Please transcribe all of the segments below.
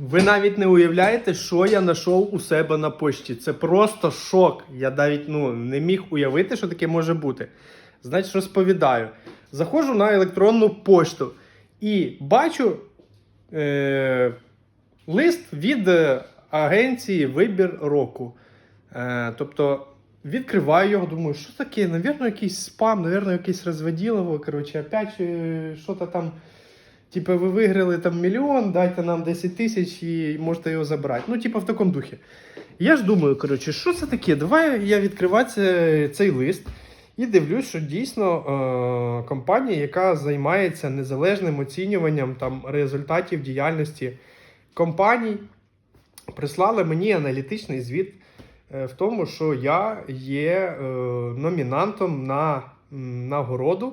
Ви навіть не уявляєте, що я знайшов у себе на пошті. Це просто шок. Я навіть ну, не міг уявити, що таке може бути. Значить, розповідаю. Заходжу на електронну пошту і бачу е, лист від е, агенції Вибір року. Е, тобто відкриваю його, думаю, що таке? Навірно, якийсь спам, навірно, якийсь розводілово. Коротше, опять е, що-то там. Типа, ви виграли там мільйон, дайте нам 10 тисяч і можете його забрати. Ну, типа, в такому духі. Я ж думаю, коротше, що це таке? Давай я відкриваю цей лист і дивлюсь, що дійсно е- компанія, яка займається незалежним оцінюванням там, результатів діяльності компаній, прислала мені аналітичний звіт е, в тому, що я є е, номінантом на нагороду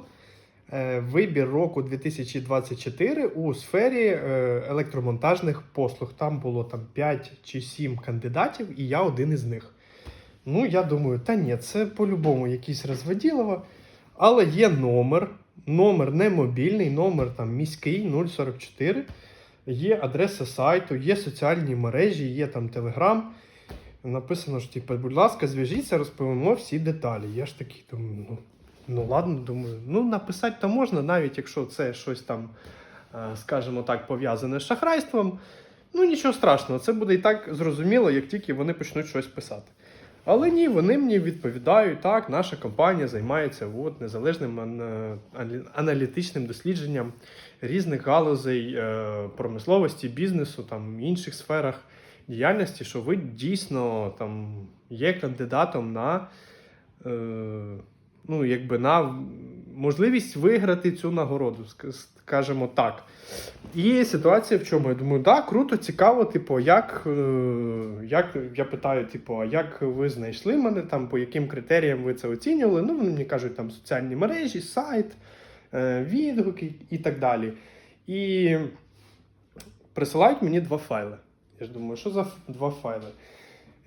вибір року 2024 у сфері е, електромонтажних послуг. Там було там 5 чи 7 кандидатів, і я один із них. Ну, я думаю, та ні, це по-любому якийсь розводілово. Але є номер. Номер не мобільний, номер там міський 044. Є адреса сайту, є соціальні мережі, є там телеграм. Написано ж, типу, будь ласка, зв'яжіться, розповімо всі деталі. Я ж такий думаю, ну, ну ладно, думаю, ну написати то можна, навіть якщо це щось там, е, скажімо так, пов'язане з шахрайством. Ну нічого страшного, це буде і так зрозуміло, як тільки вони почнуть щось писати. Але ні, вони мені відповідають, так, наша компанія займається от, незалежним ан- ан- аналітичним дослідженням різних галузей е, промисловості, бізнесу, там інших сферах діяльності, що ви дійсно там є кандидатом на, е, ну, якби на можливість виграти цю нагороду, скажімо так. І ситуація в чому? Я думаю, так, круто, цікаво, типу, як, е, як я питаю, типу, а як ви знайшли мене, там, по яким критеріям ви це оцінювали? Ну, вони мені кажуть, там соціальні мережі, сайт, е, відгуки і так далі. І присилають мені два файли. Я ж думаю, що за два файли?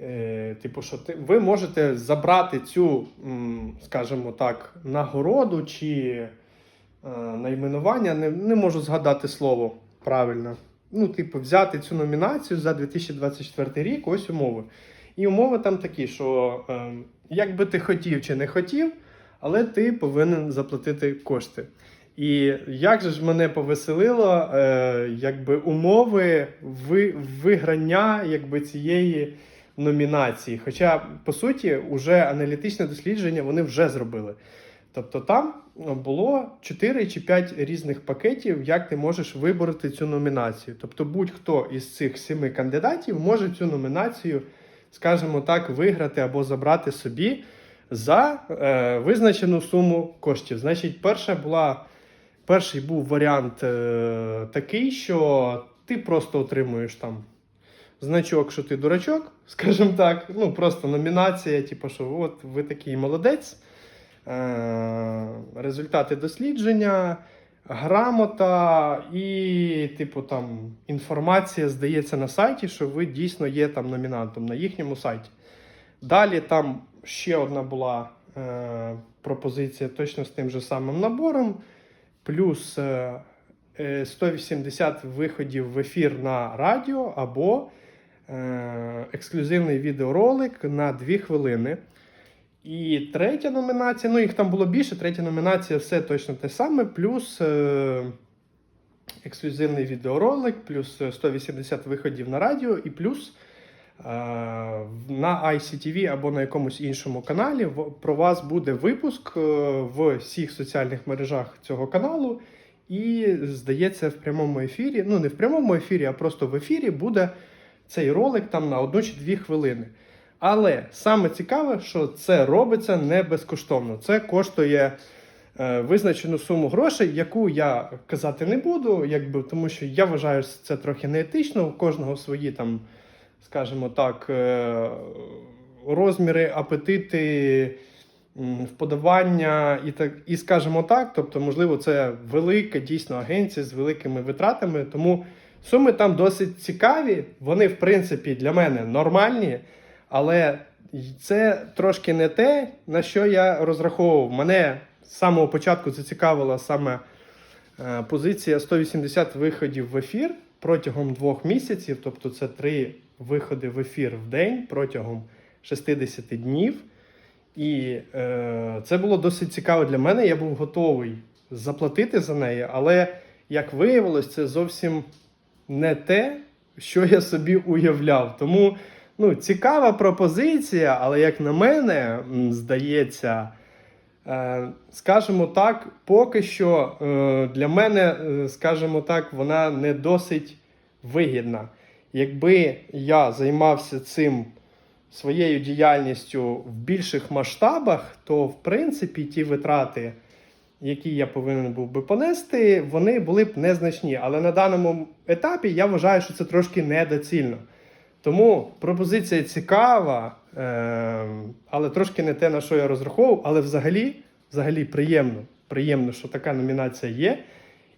Е, типу, що ти, ви можете забрати цю, скажімо так, нагороду чи е, найменування, не, не можу згадати слово правильно. Ну, типу, взяти цю номінацію за 2024 рік, ось умови. І умови там такі, що е, як би ти хотів чи не хотів, але ти повинен заплатити кошти. І як же ж мене повеселило, якби умови ви, виграння якби, цієї номінації. Хоча, по суті, уже аналітичне дослідження вони вже зробили. Тобто там було 4 чи 5 різних пакетів, як ти можеш вибороти цю номінацію. Тобто будь-хто із цих семи кандидатів може цю номінацію, скажімо так, виграти або забрати собі за е, визначену суму коштів. Значить, перша була, перший був варіант е, такий, що ти просто отримуєш там значок, що ти дурачок, скажімо так. Ну, просто номінація, типу, що от ви такий молодець. Е, результати дослідження, грамота і, типу, там інформація здається на сайті, що ви дійсно є там номінантом на їхньому сайті. Далі там ще одна була е, пропозиція точно з тим же самим набором, плюс е, е, 180 виходів в ефір на радіо або е, ексклюзивний відеоролик на 2 хвилини. І третя номінація, ну їх там було більше, третя номінація все точно те саме, плюс е, ексклюзивний відеоролик, плюс е, 180 виходів на радіо, і плюс е, на ICTV або на якомусь іншому каналі про вас буде випуск е, в всіх соціальних мережах цього каналу. І здається, в прямому ефірі, ну не в прямому ефірі, а просто в ефірі буде цей ролик там на одну чи дві хвилини. Але саме цікаве, що це робиться не безкоштовно. Це коштує е, визначену суму грошей, яку я казати не буду, якби, тому що я вважаю, що це трохи неетично. У кожного свої там, скажімо так, е, розміри, апетити, вподобання і так, і скажімо так, тобто, можливо, це велика дійсно агенція з великими витратами. Тому суми там досить цікаві. Вони, в принципі, для мене нормальні. Але це трошки не те, на що я розраховував. Мене з самого початку зацікавила саме е, позиція 180 виходів в ефір. протягом двох місяців, тобто це три виходи в ефір в день протягом 60 днів. І е, це було досить цікаво для мене. Я був готовий заплатити за неї, але як виявилось, це зовсім не те, що я собі уявляв. Тому ну, цікава пропозиція, але як на мене, здається, е, скажімо так, поки що е, для мене, е, скажімо так, вона не досить вигідна. Якби я займався цим своєю діяльністю в більших масштабах, то в принципі ті витрати, які я повинен був би понести, вони були б незначні. Але на даному етапі я вважаю, що це трошки недоцільно. Тому пропозиція цікава, е, але трошки не те, на що я розраховував. Але взагалі, взагалі приємно, приємно, що така номінація є,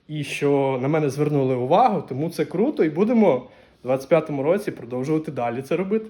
і що на мене звернули увагу, тому це круто, і будемо в 25-му році продовжувати далі це робити.